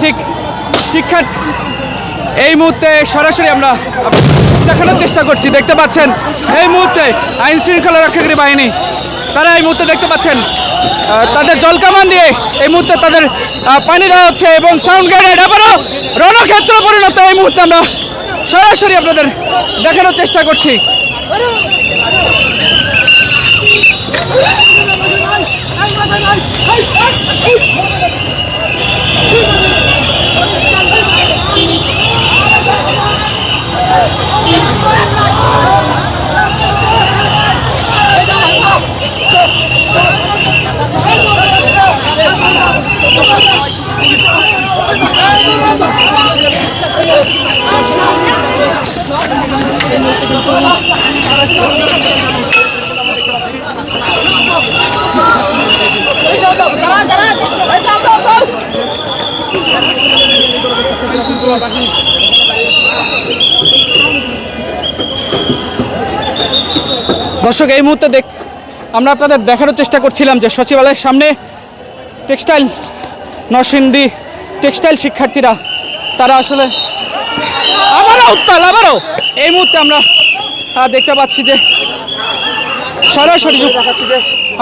ঠিক শিক্ষা এই মুহূর্তে সরাসরি আমরা দেখানোর চেষ্টা করছি দেখতে পাচ্ছেন এই মুহূর্তে আইন শৃঙ্খলা রক্ষাকারী বাহিনী তারা এই মুহূর্তে দেখতে পাচ্ছেন তাদের জলকামান দিয়ে এই মুহূর্তে তাদের পানি দেওয়া হচ্ছে এবং সাউন্ড গ্রেনেড আবারও রণক্ষেত্র পরিণত এই মুহূর্তে আমরা সরাসরি আপনাদের দেখানোর চেষ্টা করছি দর্শক, এই মুহূর্তে দেখ আমরা আপনাদের দেখানোর চেষ্টা করছিলাম যে সচিবালয়ের সামনে টেক্সটাইল নরসিংদী টেক্সটাইল শিক্ষার্থীরা, তারা আসলে আবারও উত্তাল, আবারও। এই মুহূর্তে আমরা দেখতে পাচ্ছি যে সরাসরি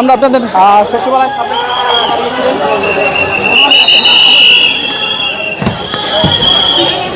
আমরা আপনাদের সচিবালয়ের সামনে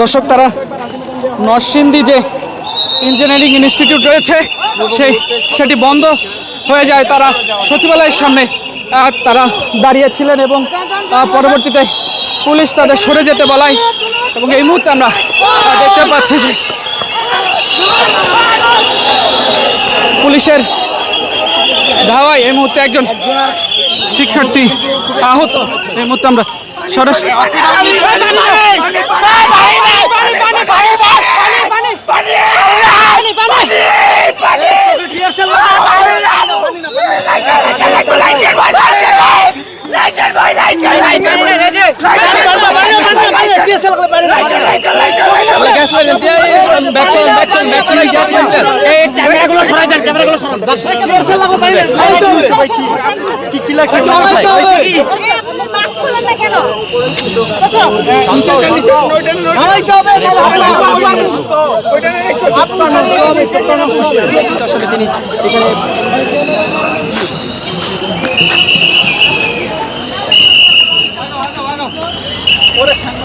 দর্শক, তারা নরসিংদী যে ইঞ্জিনিয়ারিং ইনস্টিটিউট রয়েছে, সেই সেটি বন্ধ হয়ে যায়। তারা সচিবালয়ের সামনে তারা দাঁড়িয়েছিলেন এবং পরবর্তীতে পুলিশ তাদের সরে যেতে বলায় এবং এই মুহূর্তে আমরা দেখতে পাচ্ছি যে পুলিশের ধাওয়ায় এই মুহূর্তে একজন শিক্ষার্থী আহত এই মুহূর্তে আমরা সরাসরি ক্যামেরাগুলো সরাই দেন ক্যামেরাগুলো সরান। কি কি লাগছে ওরে সামনে